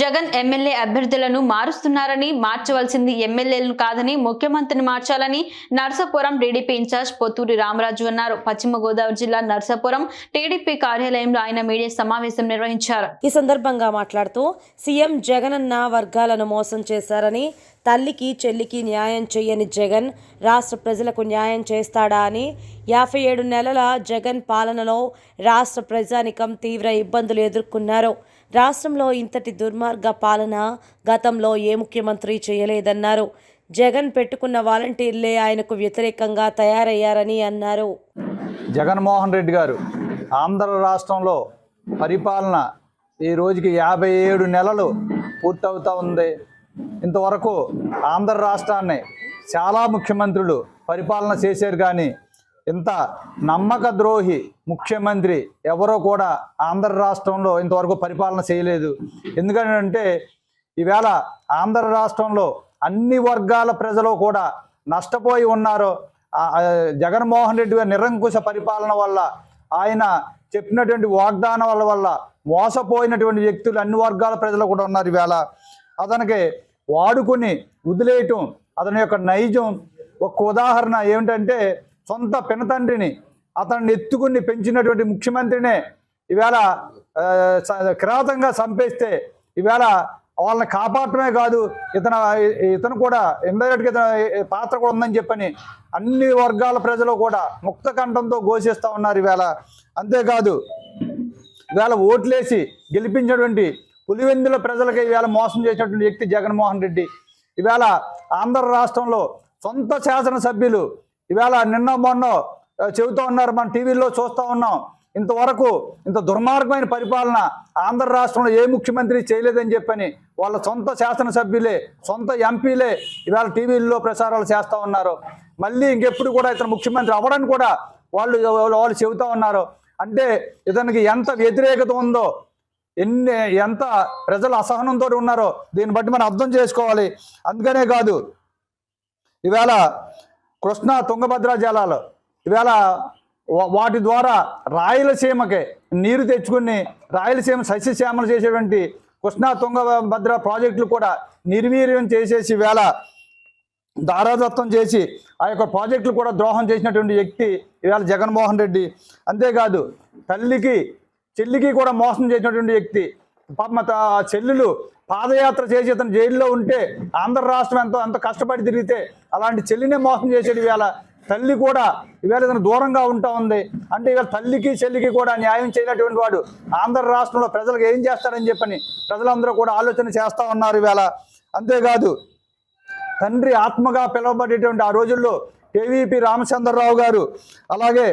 Jagan MLA అభ్యర్థులను మారుస్తున్నారని మార్చవలసింది ఎమ్మెల్యేలను కాదని ముఖ్యమంత్రిని మార్చాలని నర్సాపురం టీడీపీ ఇన్ఛార్జ్ పొత్తూరి రామరాజు అన్నారు. పశ్చిమ గోదావరి జిల్లా నర్సాపురం టీడీపీ కార్యాలయంలో ఆయన మీడియా సమావేశం నిర్వహించారు. ఈ సందర్భంగా మాట్లాడుతూ సీఎం జగనన్న వర్గాలను మోసం చేశారని తల్లికి చెల్లికి న్యాయం చేయని జగన్ రాష్ట్ర ప్రజలకు న్యాయం చేస్తాడా అని యాభై ఏడు నెలల జగన్ పాలనలో రాష్ట్ర ప్రజానికం తీవ్ర ఇబ్బందులు ఎదుర్కొన్నారు. రాష్ట్రంలో ఇంతటి దుర్మార్గ పాలన గతంలో ఏ ముఖ్యమంత్రి చేయలేదన్నారు. జగన్ పెట్టుకున్న వాలంటీర్లే ఆయనకు వ్యతిరేకంగా తయారయ్యారని అన్నారు. జగన్మోహన్ రెడ్డి గారు ఆంధ్ర రాష్ట్రంలో పరిపాలన ఈ రోజుకి యాభై ఏడు నెలలు పూర్తవుతూ ఉంది. ఇంతవరకు ఆంధ్ర రాష్ట్రాన్ని చాలా ముఖ్యమంత్రులు పరిపాలన చేశారు కానీ ఇంత నమ్మక ద్రోహి ముఖ్యమంత్రి ఎవరో కూడా ఆంధ్ర రాష్ట్రంలో ఇంతవరకు పరిపాలన చేయలేదు. ఎందుకంటే ఈవేళ ఆంధ్ర రాష్ట్రంలో అన్ని వర్గాల ప్రజలు కూడా నష్టపోయి ఉన్నారు. జగన్మోహన్ రెడ్డి గారి నిరంకుశ పరిపాలన వల్ల ఆయన చెప్పినటువంటి వాగ్దానాల వల్ల మోసపోయినటువంటి వ్యక్తులు అన్ని వర్గాల ప్రజలు కూడా ఉన్నారు ఈవేళ. అతనికి వాడుకుని వదిలేయటం అతని యొక్క నైజం ఒక ఉదాహరణ ఏమిటంటే సొంత పినతండ్రిని అతన్ని ఎత్తుకుని పెంచినటువంటి ముఖ్యమంత్రినే ఈవేళ కిరాతంగా చంపేస్తే ఈవేళ వాళ్ళని కాపాడటమే కాదు ఇతను ఇతను కూడా ఇండైరెక్ట్గా ఇతను పాత్ర కూడా ఉందని చెప్పని అన్ని వర్గాల ప్రజలు కూడా ముక్త కంఠంతో ఘోషిస్తూ ఉన్నారు ఈవేళ. అంతేకాదు ఈవేళ ఓట్లేసి గెలిపించినటువంటి పులివెందుల ప్రజలకి ఈవేళ మోసం చేసినటువంటి వ్యక్తి జగన్మోహన్ రెడ్డి. ఈవేళ ఆంధ్ర రాష్ట్రంలో సొంత శాసనసభ్యులు ఇవాళ నిన్న మొన్న చెబుతూ ఉన్నారు మన టీవీలో చూస్తూ ఉన్నాం. ఇంతవరకు ఇంత దుర్మార్గమైన పరిపాలన ఆంధ్ర రాష్ట్రంలో ఏ ముఖ్యమంత్రి చేయలేదని చెప్పని వాళ్ళ సొంత శాసనసభ్యులే సొంత ఎంపీలే ఇవాళ టీవీల్లో ప్రసారాలు చేస్తూ ఉన్నారు. మళ్ళీ ఇంకెప్పుడు కూడా ఇతను ముఖ్యమంత్రి అవ్వడానికి కూడా వాళ్ళు వాళ్ళు చెబుతూ ఉన్నారు. అంటే ఇతనికి ఎంత వ్యతిరేకత ఉందో ఎన్ని ఎంత ప్రజలు అసహనంతో ఉన్నారో దీన్ని బట్టి మనం అర్థం చేసుకోవాలి. అందుకనే కాదు ఈవేళ కృష్ణా తుంగభద్ర జలాలు ఇవాళ వాటి ద్వారా రాయలసీమకి నీరు తెచ్చుకుని రాయలసీమ సస్యశ్యామలు చేసేటువంటి కృష్ణా తుంగభద్ర ప్రాజెక్టులు కూడా నిర్వీర్యం చేసేసి వేళ దారాదత్తం చేసి ఆ యొక్క ప్రాజెక్టులు కూడా ద్రోహం చేసినటువంటి వ్యక్తి ఇవాళ జగన్మోహన్ రెడ్డి. అంతేకాదు తల్లికి చెల్లికి కూడా మోసం చేసినటువంటి వ్యక్తి పాపం ఆ చెల్లెలు పాదయాత్ర చేసి అతను జైల్లో ఉంటే ఆంధ్ర రాష్ట్రం ఎంతో అంత కష్టపడి తిరిగితే అలాంటి చెల్లినే మోసం చేసేది ఇవాళ. తల్లి కూడా ఇవాళ ఇతను దూరంగా ఉంటా ఉంది. అంటే ఇవాళ తల్లికి చెల్లికి కూడా న్యాయం చేయనటువంటి వాడు ఆంధ్ర రాష్ట్రంలో ప్రజలకు ఏం చేస్తారని చెప్పని ప్రజలందరూ కూడా ఆలోచన చేస్తూ ఉన్నారు ఇవాళ. అంతేకాదు తండ్రి ఆత్మగా పిలువబడేటువంటి ఆ రోజుల్లో కేవీపీ రామచంద్రరావు గారు అలాగే